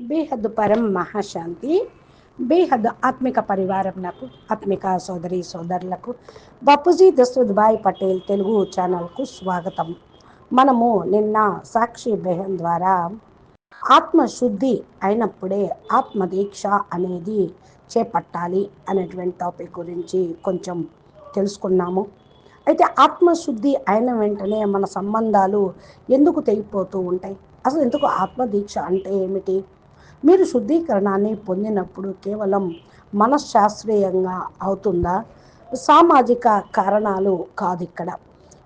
బేహద్ పరం మహాశాంతి బేహద్ ఆత్మిక పరివారం నాకు ఆత్మిక సోదరి సోదరులకు. బాపూజీ దశరథ్ పటేల్ తెలుగు ఛానల్కు స్వాగతం. మనము నిన్న సాక్షి బెహన్ ద్వారా ఆత్మశుద్ధి అయినప్పుడే ఆత్మదీక్ష అనేది చేపట్టాలి అనేటువంటి టాపిక్ గురించి కొంచెం తెలుసుకున్నాము. అయితే ఆత్మశుద్ధి అయిన వెంటనే మన సంబంధాలు ఎందుకు తెగిపోతూ ఉంటాయి? అసలు ఎందుకు ఆత్మదీక్ష అంటే ఏమిటి? మీరు శుద్ధీకరణాన్ని పొందినప్పుడు కేవలం మనశ్శాస్త్రీయంగా అవుతుందా? సామాజిక కారణాలు కాదు ఇక్కడ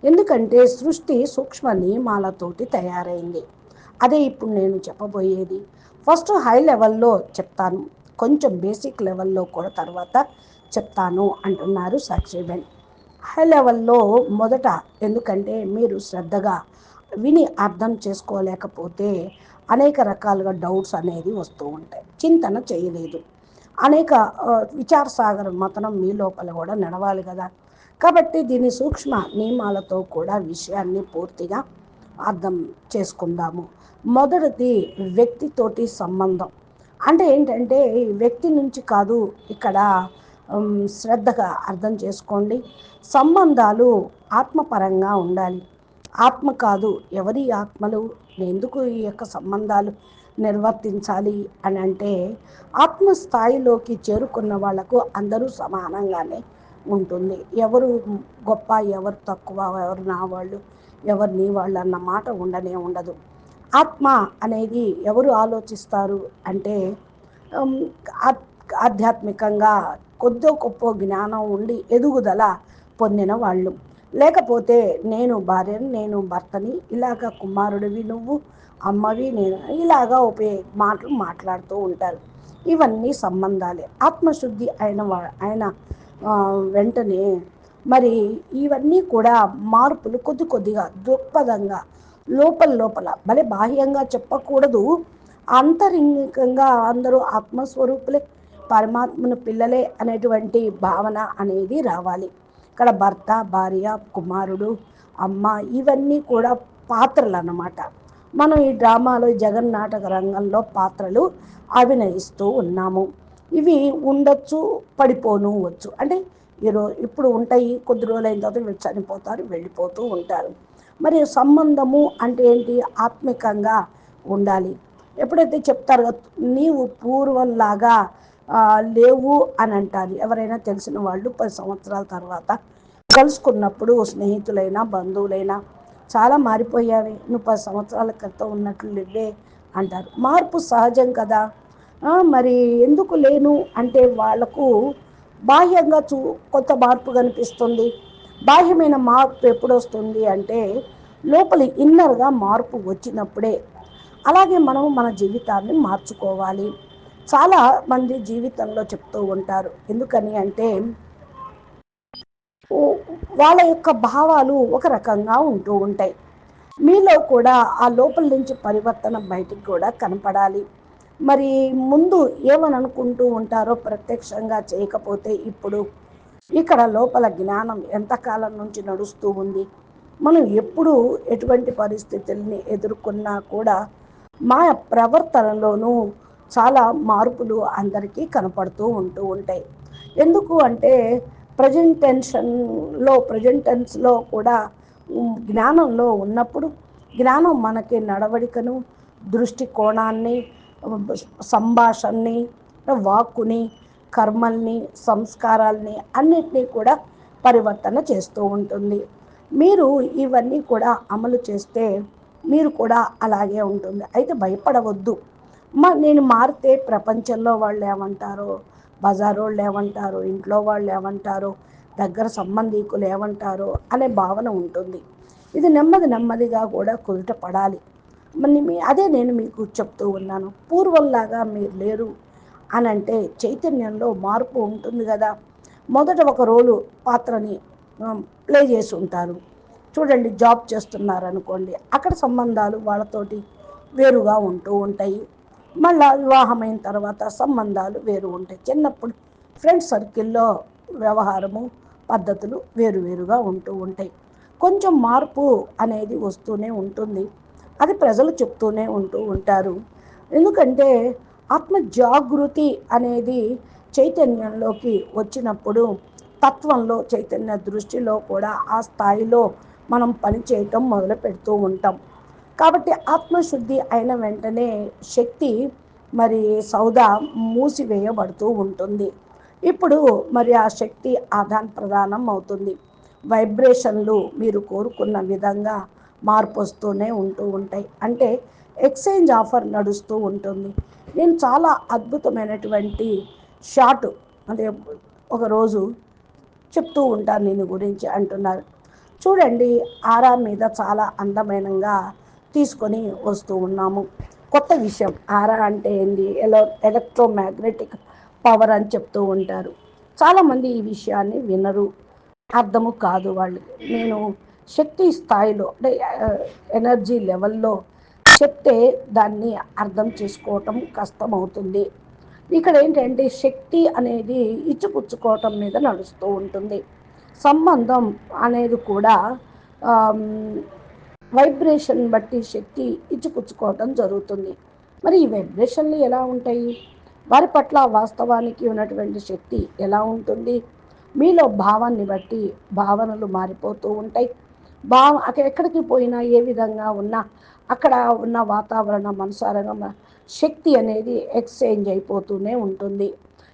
ఎందుకంటే సృష్టి సూక్ష్మ నియమాలతోటి తయారైంది. అదే ఇప్పుడు నేను చెప్పబోయేది. ఫస్ట్ హై లెవెల్లో చెప్తాను. కొంచెం బేసిక్ లెవెల్లో కూడా తర్వాత చెప్తాను అంటున్నారు సాక్షిబెన్. హై లెవెల్లో మొదట ఎందుకంటే మీరు శ్రద్ధగా విని అర్థం చేసుకోలేకపోతే అనేక రకాలుగా డౌట్స్ అనేది వస్తూ ఉంటాయి. చింతన చేయలేదు. అనేక విచార సాగర మతనం మీ లోపల కూడా నడవాలి కదా. కాబట్టి దీని సూక్ష్మ నియమాలతో కూడా విషయాన్ని పూర్తిగా అర్థం చేసుకుందాము. మొదటిది వ్యక్తితోటి సంబంధం. అంటే ఏంటంటే వ్యక్తి నుంచి కాదు ఇక్కడ శ్రద్ధగా అర్థం చేసుకోండి. సంబంధాలు ఆత్మపరంగా ఉండాలి. ఆత్మ కాదు. ఎవరి ఆత్మలు? ఎందుకు ఈ యొక్క సంబంధాలు నిర్వర్తించాలి అని అంటే ఆత్మస్థాయిలోకి చేరుకున్న వాళ్ళకు అందరూ సమానంగానే ఉంటుంది. ఎవరు గొప్ప ఎవరు తక్కువ ఎవరు నా వాళ్ళు ఎవరు నీ వాళ్ళు అన్న మాట ఉండనే ఉండదు. ఆత్మ అనేది ఎవరు ఆలోచిస్తారు అంటే ఆధ్యాత్మికంగా కొద్దో గొప్ప జ్ఞానం ఉండి ఎదుగుదల పొందిన వాళ్ళు. లేకపోతే నేను భార్యని నేను భర్తని ఇలాగ కుమారుడివి నువ్వు అమ్మవి నేను ఇలాగా ఉపయోగ మాటలు మాట్లాడుతూ ఉంటారు. ఇవన్నీ సంబంధాలే. ఆత్మశుద్ధి అయిన ఆయన వెంటనే మరి ఇవన్నీ కూడా మార్పులు కొద్ది కొద్దిగా దృక్పథంగా లోపల లోపల భలే బాహ్యంగా చెప్పకూడదు. అంతరింగికంగా అందరూ ఆత్మస్వరూపులే పరమాత్మను పిల్లలే అనేటువంటి భావన అనేది రావాలి. ఇక్కడ భర్త భార్య కుమారుడు అమ్మ ఇవన్నీ కూడా పాత్రలు అన్నమాట మనం ఈ డ్రామాలో జగన్ నాటక రంగంలో పాత్రలు అభినయిస్తూ ఉన్నాము. ఇవి ఉండొచ్చు పడిపోను వచ్చు. అంటే ఈరోజు ఇప్పుడు ఉంటాయి కొద్ది రోజులు అయిన తర్వాత వీళ్ళు చనిపోతారు వెళ్ళిపోతూ ఉంటారు. మరి సంబంధము అంటే ఏంటి? ఆత్మికంగా ఉండాలి. ఎప్పుడైతే చెప్తారో నీవు పూర్వంలాగా లేవు అని అంటారు. ఎవరైనా తెలిసిన వాళ్ళు పది సంవత్సరాల తర్వాత కలుసుకున్నప్పుడు స్నేహితులైనా బంధువులైనా చాలా మారిపోయావి నువ్వు పది సంవత్సరాల క్రితం ఉన్నట్లు లేవే అంటారు. మార్పు సహజం కదా. మరి ఎందుకు లేను అంటే వాళ్ళకు బాహ్యంగా చూ కొత్త మార్పు కనిపిస్తుంది. బాహ్యమైన మార్పు ఎప్పుడు వస్తుంది అంటే లోపలి ఇన్నర్గా మార్పు వచ్చినప్పుడే. అలాగే మనం మన జీవితాన్ని మార్చుకోవాలి. చాలా మంది జీవితంలో చెప్తూ ఉంటారు. ఎందుకని అంటే వాళ్ళ యొక్క భావాలు ఒక రకంగా ఉంటూ ఉంటాయి. మీలో కూడా ఆ లోపల నుంచి పరివర్తన బయటికి కూడా కనపడాలి. మరి ముందు ఏమని అనుకుంటూ ఉంటారో ప్రత్యక్షంగా చేయకపోతే ఇప్పుడు ఇక్కడ లోపల జ్ఞానం ఎంతకాలం నుంచి నడుస్తూ ఉంది? మనం ఎప్పుడు ఎటువంటి పరిస్థితుల్ని ఎదుర్కొన్నా కూడా మా ప్రవర్తనలోనూ చాలా మార్పులు అందరికీ కనపడుతూ ఉంటూ ఉంటాయి. ఎందుకు అంటే ప్రజెంట్ టెన్షన్లో ప్రజెంట్ టెన్స్లో కూడా జ్ఞానంలో ఉన్నప్పుడు జ్ఞానం మనకి నడవడికను దృష్టికోణాన్ని సంభాషణని వాక్కుని కర్మల్ని సంస్కారాల్ని అన్నిటినీ కూడా పరివర్తన చేస్తూ ఉంటుంది. మీరు ఇవన్నీ కూడా అమలు చేస్తే మీరు కూడా అలాగే ఉంటుంది. అయితే భయపడవద్దు. మా నేను మారితే ప్రపంచంలో వాళ్ళు ఏమంటారు? బజార్ వాళ్ళు ఏమంటారు? ఇంట్లో వాళ్ళు ఏమంటారు? దగ్గర సంబంధికులు ఏమంటారో? అనే భావన ఉంటుంది. ఇది నెమ్మది నెమ్మదిగా కూడా కుదుట పడాలి. అదే నేను మీకు చెప్తూ ఉన్నాను. పూర్వంలాగా మీరు లేరు అని అంటే చైతన్యంలో మార్పు ఉంటుంది కదా. మొదట ఒక రోలు పాత్రని ప్లే చేసి ఉంటారు చూడండి జాబ్ చేస్తున్నారు అనుకోండి అక్కడ సంబంధాలు వాళ్ళతోటి వేరుగా ఉంటూ ఉంటాయి. మళ్ళా వివాహమైన తర్వాత సంబంధాలు వేరు ఉంటాయి. చిన్నప్పుడు ఫ్రెండ్ సర్కిల్లో వ్యవహారము పద్ధతులు వేరువేరుగా ఉంటూ ఉంటాయి. కొంచెం మార్పు అనేది వస్తూనే ఉంటుంది. అది ప్రజలు చెప్తూనే ఉంటూ ఉంటారు. ఎందుకంటే ఆత్మ జాగృతి అనేది చైతన్యంలోకి వచ్చినప్పుడు తత్వంలో చైతన్య దృష్టిలో కూడా ఆ స్థాయిలో మనం పనిచేయటం మొదలు పెడుతూ ఉంటాం. కాబట్టి ఆత్మశుద్ధి అయిన వెంటనే శక్తి మరి సౌద మూసివేయబడుతూ ఉంటుంది. ఇప్పుడు మరి ఆ శక్తి ఆదాన్ ప్రదానం అవుతుంది. వైబ్రేషన్లు మీరు కోరుకున్న విధంగా మార్పు వస్తూనే ఉంటూ ఉంటాయి. అంటే ఎక్స్చేంజ్ ఆఫర్ నడుస్తూ ఉంటుంది. నేను చాలా అద్భుతమైనటువంటి షాట్ అంటే ఒకరోజు చెప్తూ ఉంటాను. నేను గురించి అంటున్నారు. చూడండి ఆరా మీద చాలా అందమైనగా తీసుకొని వస్తూ ఉన్నాము. కొత్త విషయం ఆరా అంటే ఏంది? ఎలో ఎలక్ట్రోమాగ్నెటిక్ పవర్ అని చెప్తూ ఉంటారు. చాలామంది ఈ విషయాన్ని వినరు. అర్థము కాదు వాళ్ళు నేను శక్తి స్థాయిలో అంటే ఎనర్జీ లెవెల్లో చెప్తే దాన్ని అర్థం చేసుకోవటం కష్టమవుతుంది. ఇక్కడ ఏంటంటే శక్తి అనేది ఇచ్చిపుచ్చుకోవటం మీద నడుస్తూ ఉంటుంది. సంబంధం అనేది కూడా వైబ్రేషన్ బట్టి శక్తి ఇచ్చిపుచ్చుకోవటం జరుగుతుంది. మరి ఈ వైబ్రేషన్లు ఎలా ఉంటాయి? వారి పట్ల వాస్తవానికి ఉన్నటువంటి శక్తి ఎలా ఉంటుంది? మీలో భావాన్ని బట్టి భావనలు మారిపోతూ ఉంటాయి. భావ అక్కడ ఎక్కడికి పోయినా ఏ విధంగా ఉన్నా అక్కడ ఉన్న వాతావరణం అనుసారంగా శక్తి అనేది ఎక్స్చేంజ్ అయిపోతూనే ఉంటుంది.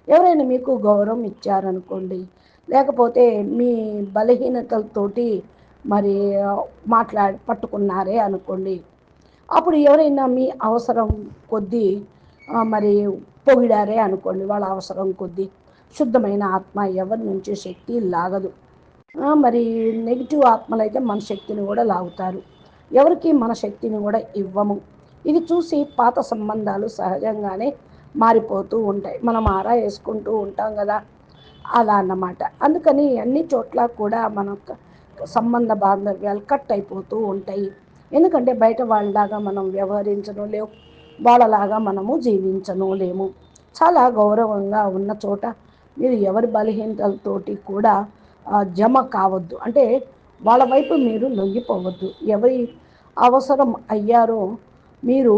ఎవరైనా మీకు గౌరవం ఇచ్చారనుకోండి లేకపోతే మీ బలహీనతలతోటి మరి మాట్లాడి పట్టుకున్నారే అనుకోండి. అప్పుడు ఎవరైనా మీ అవసరం కొద్దీ మరి పొగిడారే అనుకోండి వాళ్ళ అవసరం కొద్దీ శుద్ధమైన ఆత్మ ఎవరి నుంచి శక్తి లాగదు. మరి నెగిటివ్ ఆత్మలు అయితే మన శక్తిని కూడా లాగుతారు. ఎవరికి మన శక్తిని కూడా ఇవ్వము. ఇది చూసి పాత సంబంధాలు సహజంగానే మారిపోతూ ఉంటాయి. మనం ఆరా వేసుకుంటూ ఉంటాం కదా. అలా అన్నమాట. అందుకని అన్ని చోట్ల కూడా మన సంబంధ బాంధవ్యాలు కట్ అయిపోతూ ఉంటాయి. ఎందుకంటే బయట వాళ్ళలాగా మనం వ్యవహరించను లేవు. వాళ్ళలాగా మనము జీవించను లేము. చాలా గౌరవంగా ఉన్న చోట మీరు ఎవరి బలహీనతలతోటి కూడా జమ కావద్దు. అంటే వాళ్ళ వైపు మీరు లొంగిపోవద్దు. ఎవరి అవసరం అయ్యారో మీరు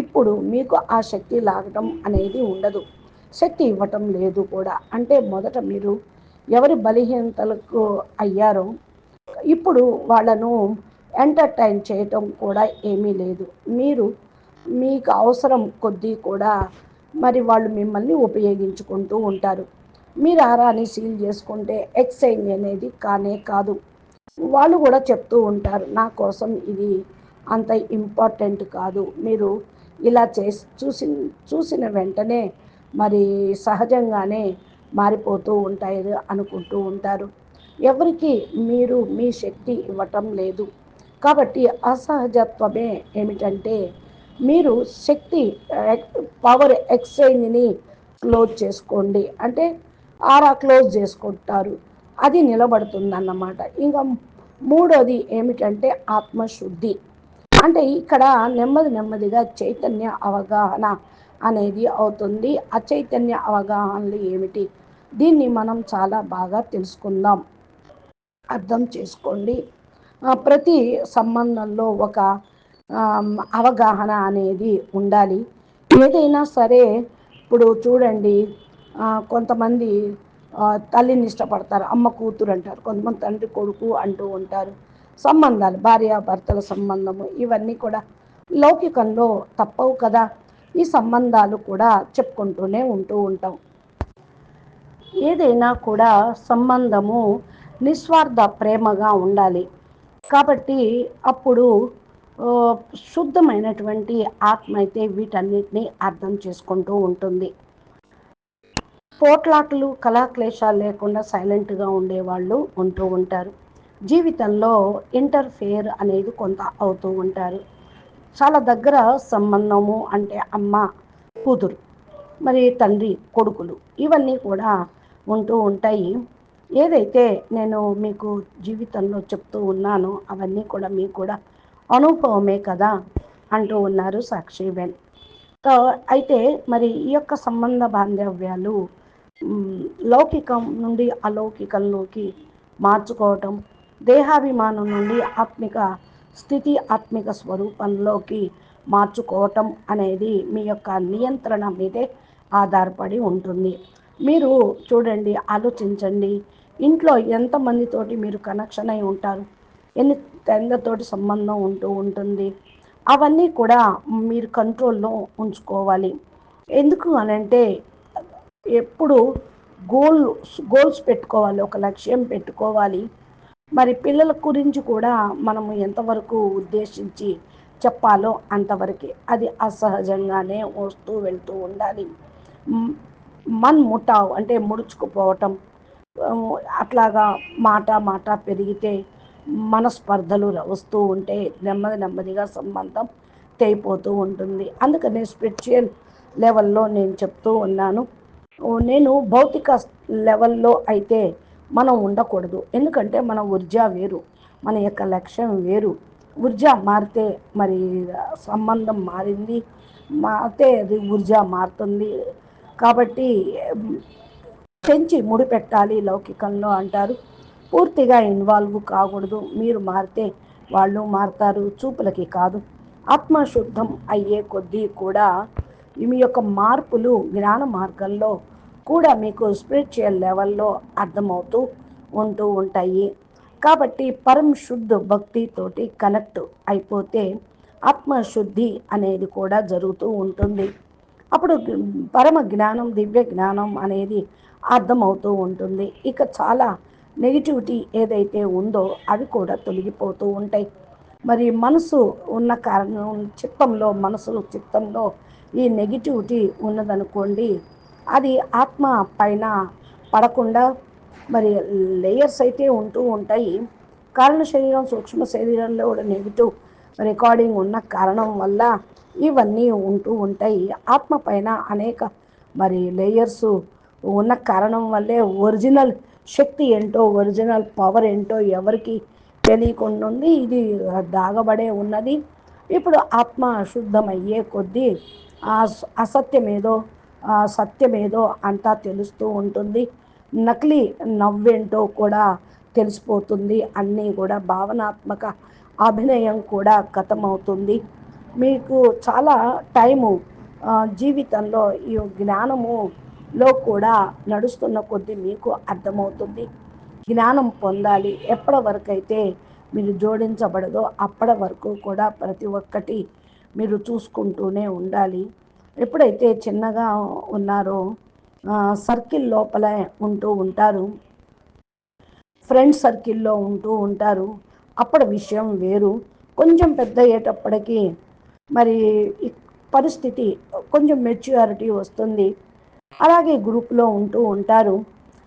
ఇప్పుడు మీకు ఆ శక్తి లాగటం అనేది ఉండదు. శక్తి ఇవ్వటం లేదు కూడా. అంటే మొదట మీరు ఎవరి బలహీనతలకు అయ్యారో ఇప్పుడు వాళ్ళను ఎంటర్టైన్ చేయటం కూడా ఏమీ లేదు. మీరు మీకు అవసరం కొద్దీ కూడా మరి వాళ్ళు మిమ్మల్ని ఉపయోగించుకుంటూ ఉంటారు. మీరు ఆరాని సీల్ చేసుకుంటే ఎక్స్చేంజ్ అనేది కానే కాదు. వాళ్ళు కూడా చెప్తూ ఉంటారు నా కోసం ఇది అంత ఇంపార్టెంట్ కాదు. మీరు ఇలా చేసి చూసి చూసిన వెంటనే మరి సహజంగానే మారిపోతూ ఉంటాయి అనుకుంటూ ఉంటారు. ఎవరికి మీరు మీ శక్తి ఇవ్వటం లేదు. కాబట్టి అసహజత్వమే ఏమిటంటే మీరు శక్తి పవర్ ఎక్స్చేంజ్ని క్లోజ్ చేసుకోండి. అంటే ఆరా క్లోజ్ చేసుకుంటారు. అది నిలబడుతుందన్నమాట. ఇంకా మూడోది ఏమిటంటే ఆత్మశుద్ధి. అంటే ఇక్కడ నెమ్మది నెమ్మదిగా చైతన్య అవగాహన అనేది అవుతుంది. అచైతన్య అవగాహనలు ఏమిటి? దీన్ని మనం చాలా బాగా తెలుసుకుందాం. అర్థం చేసుకోండి. ప్రతి సంబంధంలో ఒక అవగాహన అనేది ఉండాలి. ఏదైనా సరే ఇప్పుడు చూడండి కొంతమంది తల్లిని ఇష్టపడతారు అమ్మ కూతురు అంటారు కొంతమంది తండ్రి కొడుకు అంటూ ఉంటారు. సంబంధాలు భార్యాభర్తల సంబంధము ఇవన్నీ కూడా లౌకికంలో తప్పవు కదా. ఈ సంబంధాలు కూడా చెప్పుకుంటూనే ఉంటూ ఉంటాం. ఏదైనా కూడా సంబంధము నిస్వార్థ ప్రేమగా ఉండాలి. కాబట్టి అప్పుడు శుద్ధమైనటువంటి ఆత్మ అయితే వీటన్నిటిని అర్థం చేసుకుంటూ ఉంటుంది. పోట్లాటలు కళాక్లేశాలు లేకుండా సైలెంట్గా ఉండేవాళ్ళు ఉంటూ ఉంటారు. జీవితంలో ఇంటర్ఫేర్ అనేది కొంత అవుతూ ఉంటారు. చాలా దగ్గర సంబంధము అంటే అమ్మ కూతురు మరి తండ్రి కొడుకులు ఇవన్నీ కూడా ఉంటూ ఉంటాయి. ఏదైతే నేను మీకు జీవితంలో చెప్తూ ఉన్నానో అవన్నీ కూడా మీకు కూడా అనుభవమే కదా అంటూ ఉన్నారు సాక్షి సాక్షిబెన్ అయితే మరి ఈ యొక్క సంబంధ బాంధవ్యాలు లౌకికం నుండి అలౌకికంలోకి మార్చుకోవటం దేహాభిమానం నుండి ఆత్మిక స్థితి ఆత్మిక స్వరూపంలోకి మార్చుకోవటం అనేది మీ యొక్క నియంత్రణ మీదే ఆధారపడి ఉంటుంది. మీరు చూడండి ఆలోచించండి. ఇంట్లో ఎంతమందితోటి మీరు కనెక్షన్ అయి ఉంటారు? ఎన్ని తెల్లతోటి సంబంధం ఉంటూ ఉంటుంది? అవన్నీ కూడా మీరు కంట్రోల్లో ఉంచుకోవాలి. ఎందుకు అనంటే ఎప్పుడు గోల్ గోల్స్ పెట్టుకోవాలి ఒక లక్ష్యం పెట్టుకోవాలి. మరి పిల్లల గురించి కూడా మనము ఎంతవరకు ఉద్దేశించి చెప్పాలో అంతవరకే. అది అసహజంగానే వస్తూ వెళ్తూ ఉండాలి. మన్ ముఠావ్ అంటే ముడుచుకుపోవటం అట్లాగా మాట మాట పెరిగితే మనస్పర్ధలు వస్తూ ఉంటే నెమ్మది నెమ్మదిగా సంబంధం తెగిపోతూ ఉంటుంది. అందుకనే స్పిరిచువల్ లెవెల్లో నేను చెప్తూ ఉన్నాను. నేను భౌతిక లెవెల్లో అయితే మనం ఉండకూడదు. ఎందుకంటే మన ఊర్జా వేరు మన యొక్క లక్ష్యం వేరు. ఊర్జా మారితే మరి సంబంధం మారింది మారితే అది ఊర్జా మారుతుంది. కాబట్టి పెంచి ముడిపెట్టాలి లౌకికంలో అంటారు. పూర్తిగా ఇన్వాల్వ్ కాకూడదు. మీరు మారితే వాళ్ళు మారుతారు. చూపులకి కాదు. ఆత్మశుద్ధం అయ్యే కొద్దీ కూడా మీ యొక్క మార్పులు జ్ఞాన మార్గంలో కూడా మీకు స్పిరిచువల్ లెవెల్లో అర్థమవుతూ ఉంటూ ఉంటాయి. కాబట్టి పరం శుద్ధ భక్తితోటి కనెక్ట్ అయిపోతే ఆత్మశుద్ధి అనేది కూడా జరుగుతూ ఉంటుంది. అప్పుడు పరమ జ్ఞానం దివ్య జ్ఞానం అనేది అర్థమవుతూ ఉంటుంది. ఇక చాలా నెగిటివిటీ ఏదైతే ఉందో అవి కూడా తొలగిపోతూ ఉంటాయి. మరి మనసు ఉన్న కారణం చిత్తంలో మనసు చిత్తంలో ఈ నెగిటివిటీ ఉన్నదనుకోండి అది ఆత్మ పైన పడకుండా మరి లేయర్స్ అయితే ఉంటూ ఉంటాయి. కారణ శరీరం సూక్ష్మ శరీరంలో కూడా నెగిటివ్ రికార్డింగ్ ఉన్న కారణం వల్ల ఇవన్నీ ఉంటూ ఉంటాయి. ఆత్మ పైన అనేక మరి లేయర్స్ ఉన్న కారణం వల్లే ఒరిజినల్ శక్తి ఏంటో ఒరిజినల్ పవర్ ఏంటో ఎవరికి తెలియకుండా ఉంది ఇది దాగబడే ఉన్నది. ఇప్పుడు ఆత్మ శుద్ధమయ్యే కొద్దీ అసత్యమేదో సత్యమేదో అంతా తెలుస్తూ ఉంటుంది. నకిలీ నవ్వేంటో కూడా తెలిసిపోతుంది. అన్నీ కూడా భావనాత్మక అభినయం కూడా గతమవుతుంది మీకు చాలా టైము జీవితంలో ఈ జ్ఞానములో కూడా నడుస్తున్న కొద్దీ మీకు అర్థమవుతుంది. జ్ఞానం పొందాలి. ఎప్పటి వరకు అయితే మీరు జోడించబడదో అప్పటి వరకు కూడా ప్రతి ఒక్కటి మీరు చూసుకుంటూనే ఉండాలి. ఎప్పుడైతే చిన్నగా ఉన్నారో సర్కిల్ లోపల ఉంటూ ఉంటారు. ఫ్రెండ్ సర్కిల్లో ఉంటూ ఉంటారు. అప్పటి విషయం వేరు. కొంచెం పెద్ద అయ్యేటప్పటికీ మరి పరిస్థితి కొంచెం మెచ్యూరిటీ వస్తుంది. అలాగే గ్రూప్లో ఉంటూ ఉంటారు.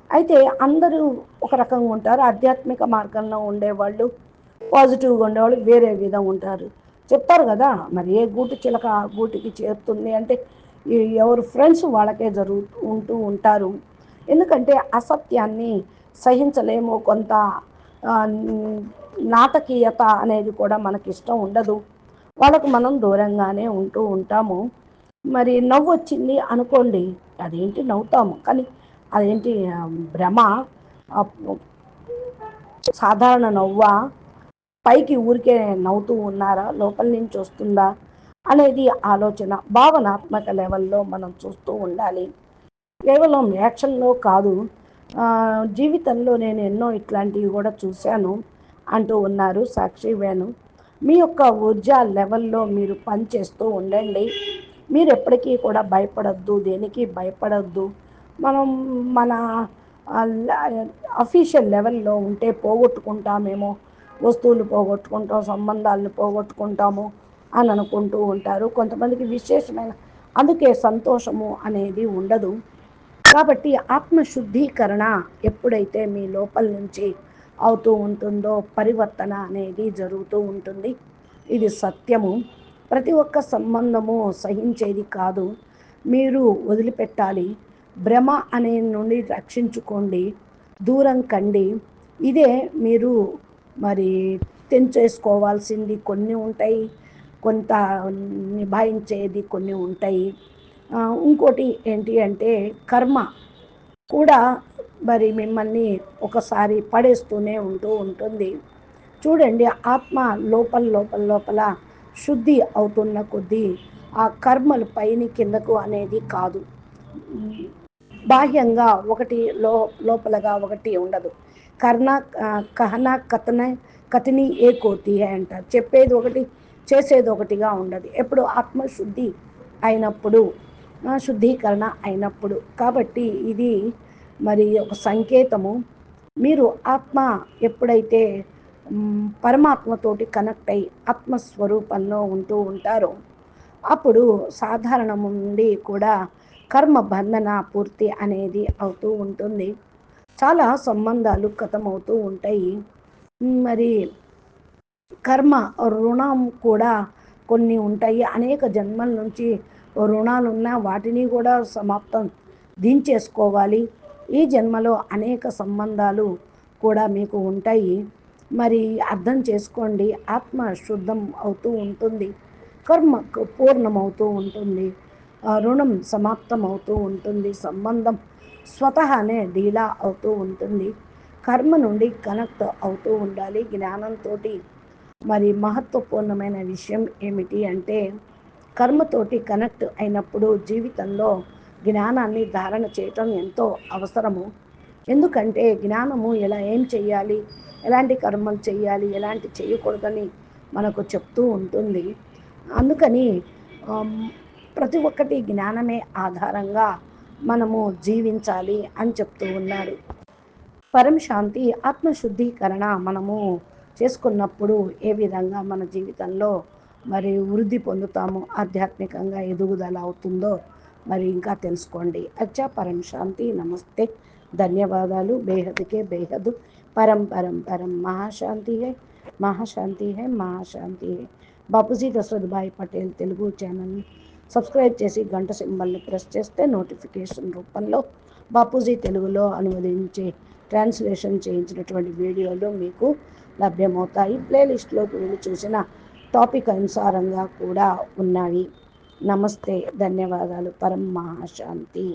అయితే అందరూ ఒక రకంగా ఉంటారు. ఆధ్యాత్మిక మార్గంలో ఉండేవాళ్ళు పాజిటివ్గా ఉండేవాళ్ళు వేరే విధంగా ఉంటారు. చెప్తారు కదా మరి ఏ గూటి చిలక ఆ గూటికి చేరుతుంది అంటే ఎవరు ఫ్రెండ్స్ వాళ్ళకే జరుగుతూ ఉంటూ ఉంటారు. ఎందుకంటే అసత్యాన్ని సహించలేము కొంత నాటకీయత అనేది కూడా మనకి ఇష్టం ఉండదు. వాళ్ళకు మనం దూరంగానే ఉంటూ ఉంటాము. మరి నవ్వు వచ్చింది అనుకోండి అదేంటి నవ్వుతాము? కానీ అదేంటి భ్రమ సాధారణ నవ్వా పైకి ఊరికే నవ్వుతూ ఉన్నారా? లోపల నుంచి వస్తుందా? అనేది ఆలోచన భావనాత్మక లెవెల్లో మనం చూస్తూ ఉండాలి. కేవలం యాక్షన్లో కాదు జీవితంలో నేను ఎన్నో ఇట్లాంటివి కూడా చూశాను అంటూ ఉన్నారు సాక్షి వేణు. మీ యొక్క ఊర్జా లెవెల్లో మీరు పనిచేస్తూ ఉండండి. మీరు ఎప్పటికీ కూడా భయపడద్దు దేనికి భయపడద్దు. మనం మన అఫీషియల్ లెవెల్లో ఉంటే పోగొట్టుకుంటామేమో వస్తువులు పోగొట్టుకుంటాం సంబంధాలను పోగొట్టుకుంటాము అని అనుకుంటూ ఉంటారు. కొంతమందికి విశేషమైన అందుకే సంతోషము అనేది ఉండదు. కాబట్టి ఆత్మశుద్ధీకరణ ఎప్పుడైతే మీ లోపల నుంచి అవుతూ ఉంటుందో పరివర్తన అనేది జరుగుతూ ఉంటుంది. ఇది సత్యము. ప్రతి ఒక్క సంబంధము సహించేది కాదు. మీరు వదిలిపెట్టాలి. భ్రమ అనే నుండి రక్షించుకోండి. దూరం కండి. ఇదే మీరు మరి తెంచేసుకోవాల్సింది కొన్ని ఉంటాయి. కొంత నిభాయించేది కొన్ని ఉంటాయి. ఇంకోటి ఏంటి అంటే కర్మ కూడా మరి మిమ్మల్ని ఒకసారి పడేస్తూనే ఉంటూ ఉంటుంది. చూడండి ఆత్మ లోపల లోపల లోపల శుద్ధి అవుతున్న కొద్దీ ఆ కర్మలు పైని కిందకు అనేది కాదు. బాహ్యంగా ఒకటి లో లోపలగా ఒకటి ఉండదు. కర్ణ కహన కథన కథని ఏ కోతి అంటారు. చెప్పేది ఒకటి చేసేది ఒకటిగా ఉండదు. ఎప్పుడు ఆత్మశుద్ధి అయినప్పుడు శుద్ధీకరణ అయినప్పుడు. కాబట్టి ఇది మరి ఒక సంకేతము. మీరు ఆత్మ ఎప్పుడైతే పరమాత్మతోటి కనెక్ట్ అయ్యి ఆత్మస్వరూపంలో ఉంటూ ఉంటారో అప్పుడు సాధారణం నుండి కూడా కర్మ బంధన పూర్తి అనేది అవుతూ ఉంటుంది. చాలా సంబంధాలు కథమవుతూ ఉంటాయి. మరి కర్మ రుణం కూడా కొన్ని ఉంటాయి. అనేక జన్మల నుంచి రుణాలు ఉన్నా వాటిని కూడా సమాప్తం దించేసుకోవాలి. ఈ జన్మలో అనేక సంబంధాలు కూడా మీకు ఉంటాయి. మరి అర్థం చేసుకోండి. ఆత్మ శుద్ధం అవుతూ ఉంటుంది. కర్మ పూర్ణమవుతూ ఉంటుంది. రుణం సమాప్తం అవుతూ ఉంటుంది. సంబంధం స్వతహానే డీలా అవుతూ ఉంటుంది. కర్మ నుండి కనెక్ట్ అవుతూ ఉండాలి. జ్ఞానంతో మరి మహత్వపూర్ణమైన విషయం ఏమిటి అంటే కర్మతోటి కనెక్ట్ అయినప్పుడు జీవితంలో జ్ఞానాన్ని ధారణ చేయటం ఎంతో అవసరము. ఎందుకంటే జ్ఞానము ఎలా ఏం చేయాలి ఎలాంటి కర్మలు చేయాలి ఎలాంటి చేయకూడదని మనకు చెప్తూ ఉంటుంది. అందుకని ప్రతి ఒక్కటి జ్ఞానమే ఆధారంగా మనము జీవించాలి అని చెప్తూ ఉన్నారు. పరమశాంతి ఆత్మశుద్ధీకరణ మనము చేసుకున్నప్పుడు ఏ విధంగా మన జీవితంలో మరి వృద్ధి పొందుతాము ఆధ్యాత్మికంగా ఎదుగుదల అవుతుందో మరి ఇంకా తెలుసుకోండి. అచ్చా పరం శాంతి నమస్తే. ధన్యవాదాలు. బేహద్కే బేహద్ పరం పరం పరం. మహాశాంతి హే. మహాశాంతి హే. మహాశాంతి హే. బాపూజీ దశరథ్ పటేల్ తెలుగు ఛానల్ని సబ్స్క్రైబ్ చేసి గంట సింబల్ని ప్రెస్ చేస్తే నోటిఫికేషన్ రూపంలో బాపూజీ తెలుగులో అనువదించే ట్రాన్స్లేషన్ చేయించినటువంటి వీడియోలు మీకు లభ్యమవుతాయి. ప్లేలిస్ట్లోకి వెళ్ళి చూసిన టాపిక్ అనుసారంగా కూడా ఉన్నాయి. నమస్తే ధన్యవాదాలు. పరం మహాశాంతి